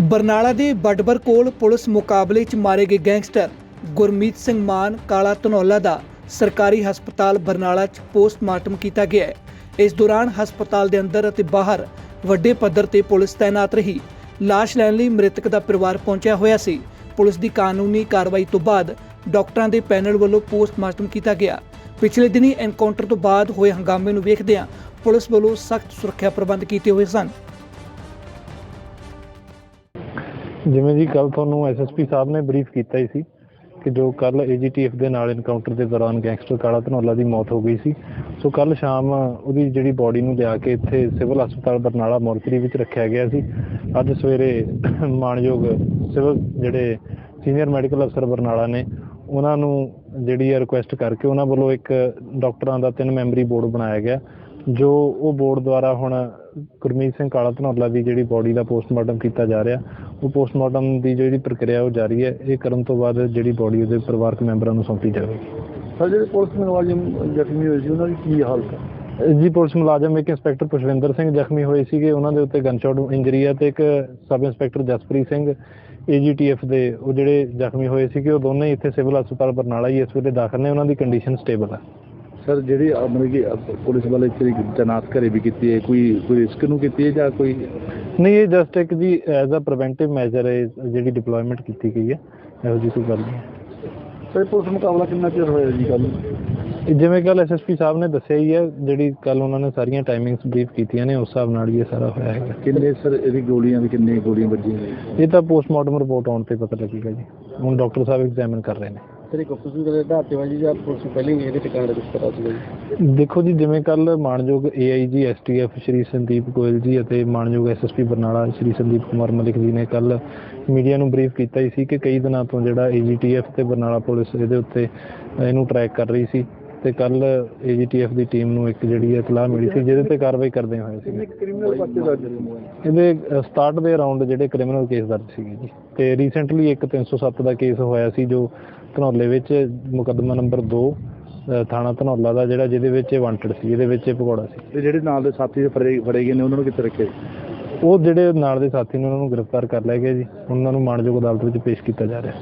ਬਰਨਾਲਾ ਦੇ ਬਡਬਰ ਕੋਲ ਪੁਲਿਸ ਮੁਕਾਬਲੇ 'ਚ ਮਾਰੇ ਗਏ ਗੈਂਗਸਟਰ ਗੁਰਮੀਤ ਸਿੰਘ ਮਾਨ, ਕਾਲਾ ਧਨੌਲਾ ਦਾ ਸਰਕਾਰੀ ਹਸਪਤਾਲ ਬਰਨਾਲਾ 'ਚ ਪੋਸਟਮਾਰਟਮ ਕੀਤਾ ਗਿਆ ਹੈ। ਇਸ ਦੌਰਾਨ ਹਸਪਤਾਲ ਦੇ ਅੰਦਰ ਅਤੇ ਬਾਹਰ ਵੱਡੇ ਪੱਧਰ ਤੇ ਪੁਲਿਸ ਤਾਇਨਾਤ ਰਹੀ। ਲਾਸ਼ ਲੈਣ ਲਈ ਮ੍ਰਿਤਕ ਦਾ ਪਰਿਵਾਰ ਪਹੁੰਚਿਆ ਹੋਇਆ ਸੀ। ਪੁਲਿਸ ਦੀ ਕਾਨੂੰਨੀ ਕਾਰਵਾਈ ਤੋਂ ਬਾਅਦ ਡਾਕਟਰਾਂ ਦੇ ਪੈਨਲ ਵੱਲੋਂ ਪੋਸਟਮਾਰਟਮ ਕੀਤਾ ਗਿਆ। ਪਿਛਲੇ ਦਿਨੀ ਐਨਕਾਊਂਟਰ ਤੋਂ ਬਾਅਦ ਹੋਏ ਹੰਗਾਮੇ ਨੂੰ ਵੇਖਦਿਆਂ ਪੁਲਿਸ ਵੱਲੋਂ ਸਖਤ ਸੁਰੱਖਿਆ ਪ੍ਰਬੰਧ ਕੀਤੇ ਹੋਏ ਸਨ। ਜਿਵੇਂ ਜੀ ਕੱਲ ਤੁਹਾਨੂੰ ਐਸਐਸਪੀ ਸਾਹਿਬ ਨੇ ਬਰੀਫ ਕੀਤਾ ਹੀ ਸੀ ਕਿ ਜੋ ਕੱਲ ਏਜੀਟੀਐਫ ਦੇ ਨਾਲ ਇਨਕਾਊਂਟਰ ਦੇ ਦੌਰਾਨ ਗੈਂਗਸਟਰ ਕਾਲਾ ਧਨੌਲਾ ਦੀ ਮੌਤ ਹੋ ਗਈ ਸੀ। ਸੋ ਕੱਲ ਸ਼ਾਮ ਉਹਦੀ ਜਿਹੜੀ ਬਾਡੀ ਨੂੰ ਲਿਆ ਕੇ ਇੱਥੇ ਸਿਵਲ ਹਸਪਤਾਲ ਬਰਨਾਲਾ ਮੋਰਚਰੀ ਵਿੱਚ ਰੱਖਿਆ ਗਿਆ ਸੀ। ਅੱਜ ਸਵੇਰੇ ਮਾਨਯੋਗ ਸਿਵਲ ਜਿਹੜੇ ਸੀਨੀਅਰ ਮੈਡੀਕਲ ਅਫਸਰ ਬਰਨਾਲਾ ਨੇ, ਉਹਨਾਂ ਨੂੰ ਜਿਹੜੀ ਹੈ ਰਿਕੁਐਸਟ ਕਰਕੇ ਉਹਨਾਂ ਵੱਲੋਂ ਇੱਕ ਡਾਕਟਰਾਂ ਦਾ ਤਿੰਨ ਮੈਂਬਰੀ ਬੋਰਡ ਬਣਾਇਆ ਗਿਆ। ਜੋ ਉਹ ਬੋਰਡ ਦੁਆਰਾ ਹੁਣ ਗੁਰਮੀਤ ਸਿੰਘ ਕਾਲਾ ਧਨੌਲਾ ਦੀ ਜਿਹੜੀ ਬਾਡੀ ਦਾ ਪੋਸਟਮਾਰਟਮ ਕੀਤਾ ਜਾ ਰਿਹਾ ਉਹ ਪੋਸਟਮਾਰਟਮ ਦੀ ਜਿਹੜੀ ਪ੍ਰਕਿਰਿਆ ਉਹ ਜਾਰੀ ਹੈ ਇਹ ਕਰਨ ਤੋਂ ਬਾਅਦ ਜਿਹੜੀ ਬਾਡੀ ਉਹਦੇ ਪਰਿਵਾਰਕ ਮੈਂਬਰਾਂ ਨੂੰ ਸੌਂਪੀ ਜਾਵੇਗੀ। ਸਰ ਜਿਹੜੇ ਪੁਲਿਸ ਮੁਲਾਜ਼ਮ ਜ਼ਖਮੀ ਹੋਏ ਸੀ ਉਹਨਾਂ ਦੀ ਕੀ ਹਾਲਤ ਹੈ? ਜੀ ਪੁਲਿਸ ਮੁਲਾਜ਼ਮ ਇੱਕ ਇੰਸਪੈਕਟਰ ਪੁਸ਼ਵਿੰਦਰ ਸਿੰਘ ਜ਼ਖਮੀ ਹੋਏ ਸੀਗੇ ਉਹਨਾਂ ਦੇ ਉੱਤੇ ਗਨਸ਼ਾਟ ਇੰਜਰੀ ਹੈ ਤੇ ਇੱਕ sub inspector Jaspreet Singh AGTF ਦੇ ਉਹ ਜਿਹੜੇ ਜ਼ਖਮੀ ਹੋਏ ਸੀਗੇ ਉਹ ਦੋਨੇ ਇੱਥੇ ਸਿਵਲ ਹਸਪਤਾਲ ਬਰਨਾਲਾ ਹੀ ਇਸ ਵੇਲੇ ਦਾਖਲ ਨੇ ਉਹਨਾਂ ਦੀ ਕੰਡੀਸ਼ਨ ਸਟੇਬਲ ਹੈ। ਸਰ ਜਿਹੜੀ ਮਤਲਬ ਕਿ ਪੁਲਿਸ ਵਾਲੇ ਜਿਹੜੀ ਤੈਨਾਤ ਘਰੇ ਵੀ ਕੀਤੀ ਹੈ ਕੋਈ ਕੋਈ ਰਿਸਕ ਨੂੰ ਕੀਤੀ ਹੈ ਜਾਂ ਕੋਈ? ਨਹੀਂ ਇਹ ਜਸਟ ਇੱਕ ਜੀ ਐਜ਼ ਅ ਪ੍ਰੀਵੈਂਟਿਵ ਮੈਜਰ ਹੈ ਜਿਹੜੀ ਡਿਪਲੋਇਮੈਂਟ ਕੀਤੀ ਗਈ ਹੈ ਇਹੋ ਜਿਹੀ ਕੋਈ ਗੱਲ ਨਹੀਂ ਹੈ। ਸਰ ਪੁਲਿਸ ਮੁਕਾਬਲਾ ਕਿੰਨਾ ਚਿਰ ਹੋਇਆ ਜੀ ਕੱਲ ਜਿਵੇਂ ਕੱਲ ਐਸਐਸਪੀ ਸਾਹਿਬ ਨੇ ਦੱਸਿਆ ਹੀ ਹੈ ਜਿਹੜੀ ਕੱਲ ਉਹਨਾਂ ਨੇ ਸਾਰੀਆਂ ਟਾਈਮਿੰਗਸ ਬਰੀਫ ਕੀਤੀਆਂ ਨੇ ਉਸ ਹਿਸਾਬ ਨਾਲ ਹੀ ਇਹ ਸਾਰਾ ਹੋਇਆ ਹੈਗਾ। ਕਿੰਨੇ ਸਰ ਇਹਦੀ ਗੋਲੀਆਂ ਵੀ ਕਿੰਨੇ ਗੋਲੀਆਂ ਵੱਜੀਆਂ ਇਹ ਤਾਂ ਪੋਸਟਮਾਰਟਮ ਰਿਪੋਰਟ ਆਉਣ ਤੇ ਪਤਾ ਲੱਗੇਗਾ ਜੀ। ਹੁਣ ਡਾਕਟਰ ਸਾਹਿਬ ਐਗਜ਼ਾਮਿਨ ਕਰ ਰਹੇ ਨੇ। ਸਰ ਇੱਕ ਅਫਸਰ ਦੇ ਆਧਾਰ ਤੇ ਵਾਜੀ ਜਾਂ ਪੁਲਿਸ ਪਹਿਲਾਂ ਹੀ ਇਹਦੇ ਟਿਕਾਣੇ ਕੁਝ ਪਤਾ ਸੀਗਾ ਜੀ ਦੇਖੋ ਜੀ, ਜਿਵੇਂ ਕੱਲ ਮਾਨਯੋਗ ਏਆਈਜੀ ਐਸਟੀਐਫ ਸ਼੍ਰੀ ਸੰਦੀਪ ਗੋਇਲ ਜੀ ਅਤੇ ਮਾਨਯੋਗ ਐਸਐਸਪੀ ਬਰਨਾਲਾ ਸ਼੍ਰੀ ਸੰਦੀਪ ਕੁਮਾਰ ਮਲਿਕ ਜੀ ਨੇ ਕੱਲ ਮੀਡੀਆ ਨੂੰ ਬਰੀਫ ਕੀਤਾ ਹੀ ਸੀ ਕਿ ਕਈ ਦਿਨਾਂ ਤੋਂ ਜਿਹੜਾ ਏਜੀਟੀਐਫ ਤੇ ਬਰਨਾਲਾ ਪੁਲਿਸ ਇਹਦੇ ਉੱਤੇ ਇਹਨੂੰ ਟਰੈਕ ਕਰ ਰਹੀ ਸੀ। ਤੇ ਕੱਲ ਏਜੀਟੀਐਫ ਦੀ ਟੀਮ ਨੂੰ ਇੱਕ ਜਿਹੜੀ ਹੈ ਇਤਲਾਹ ਮਿਲੀ ਸੀ ਜਿਹਦੇ ਤੇ ਕਾਰਵਾਈ ਕਰਦੇ ਹੋਏ ਸੀ ਕ੍ਰਿਮੀਨਲ ਪਰਚੇ ਦਰਜ ਨੇ। ਇਹਦੇ 67 ਦੇ ਅਰਾਊਂਡ ਜਿਹੜੇ ਕ੍ਰਿਮੀਨਲ ਕੇਸ ਦਰਜ ਸੀਗੇ ਜੀ। ਤੇ ਰੀਸੈਂਟਲੀ ਇੱਕ 307 ਦਾ ਕੇਸ ਹੋਇਆ ਸੀ ਜੋ ਧਨੌਲੇ ਵਿੱਚ ਮੁਕੱਦਮਾ ਨੰਬਰ 2 ਥਾਣਾ ਧਨੌਲਾ ਦਾ ਜਿਹੜਾ ਜਿਹਦੇ ਵਿੱਚ ਇਹ ਵਾਂਟਡ ਸੀ ਇਹਦੇ ਵਿੱਚ ਇਹ ਭਗੌੜਾ ਸੀ। ਤੇ ਜਿਹੜੇ ਨਾਲ ਦੇ ਸਾਥੀ ਫੜੇ ਫੜੇ ਗਏ ਨੇ ਉਹਨਾਂ ਨੂੰ ਕਿੱਥੇ ਰੱਖਿਆ ਉਹ ਜਿਹੜੇ ਨਾਲ ਦੇ ਸਾਥੀ ਨੇ ਉਹਨਾਂ ਨੂੰ ਗ੍ਰਿਫਤਾਰ ਕਰ ਲਿਆ ਗਿਆ ਜੀ। ਉਹਨਾਂ ਨੂੰ ਮਾਣਯੋਗ ਅਦਾਲਤ ਵਿੱਚ ਪੇਸ਼ ਕੀਤਾ ਜਾ ਰਿਹਾ।